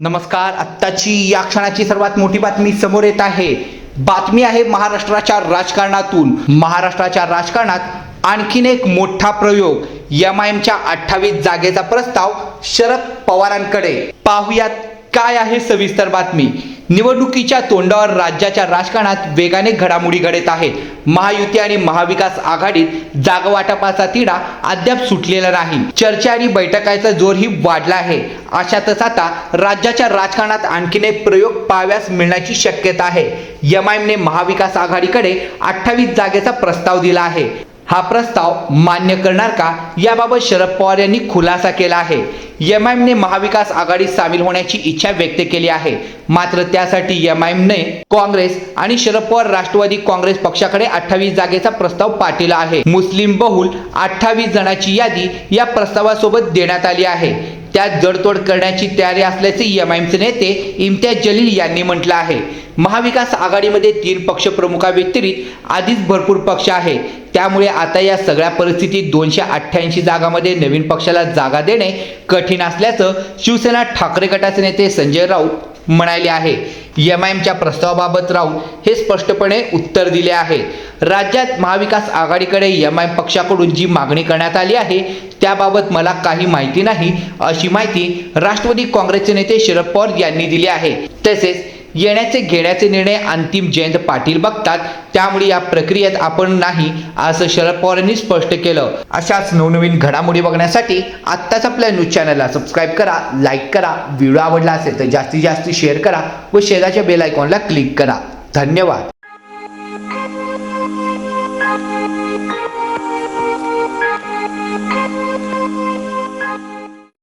नमस्कार आत्ताची या क्षणाची सर्वात मोठी बातमी समोर येत आहे. बातमी आहे महाराष्ट्राच्या राजकारणातून. महाराष्ट्राच्या राजकारणात आणखीन एक मोठा प्रयोग एम आय एमच्या अठ्ठावीस जागेचा प्रस्ताव शरद पवारांकडे. पाहुयात काय आहे सविस्तर बातमी? निवडणुकीच्या तोंडावर राज्याच्या राजकारणात वेगाने घडामोडी घडत आहेत. महायुती आणि महाविकास आघाडीत जागवाटपाचा तिढा अद्याप सुटलेला नाही. चर्चा आणि बैठकाचा जोरही वाढला आहे. अशातच आता राज्याच्या राजकारणात आणखीन एक प्रयोग पाहाव्यास मिळण्याची शक्यता आहे. एम आय एमने महाविकास आघाडीकडे अठ्ठावीस जागेचा प्रस्ताव दिला आहे. हा प्रस्ताव मान्य करणार का? याबाबत शरद पवार यांनी खुलासा केला आहे. एम आय एमने महाविकास आघाडीत सामील होण्याची इच्छा व्यक्त केली आहे. मात्र त्यासाठी एम आय एमने काँग्रेस आणि शरद पवार राष्ट्रवादी काँग्रेस पक्षाकडे अठ्ठावीस जागेचा प्रस्ताव पाठवला आहे. मुस्लिम बहुल अठ्ठावीस जणांची यादी या प्रस्तावासोबत देण्यात आली आहे. त्यात जडतोड करण्याची तयारी असल्याचे एम आय एमचे नेते इम्तियाज जलील यांनी म्हटलं आहे. महाविकास आघाडीमध्ये तीन पक्ष प्रमुखाव्यतिरिक्त आधीच भरपूर पक्ष आहे. त्यामुळे आता या सगळ्या परिस्थितीत दोनशे अठ्ठ्याऐंशी जागामध्ये नवीन पक्षाला जागा देणे कठीण असल्याचं शिवसेना ठाकरे गटाचे नेते संजय राऊत म्हणाले आहे. एम आय एमच्या प्रस्तावाबाबत राऊत हे स्पष्टपणे उत्तर दिले आहे. राज्यात महाविकास आघाडीकडे एम आय एम पक्षाकडून जी मागणी करण्यात आली आहे त्याबाबत मला काही माहिती नाही अशी माहिती राष्ट्रवादी काँग्रेसचे नेते शरद पवार यांनी दिली आहे. तसेच येण्याचे घेण्याचे निर्णय अंतिम जयंत पाटील बघतात. त्यामुळे या प्रक्रियेत आपण नाही असं शरद पवारांनी स्पष्ट केलं. अशाच नवनवीन घडामोडी बघण्यासाठी आत्ताच आपल्या न्यूज चॅनलला सबस्क्राईब करा लाईक करा. व्हिडिओ आवडला असेल तर जास्तीत जास्त शेअर करा व शेजारच्या बेल आयकॉनला क्लिक करा. धन्यवाद.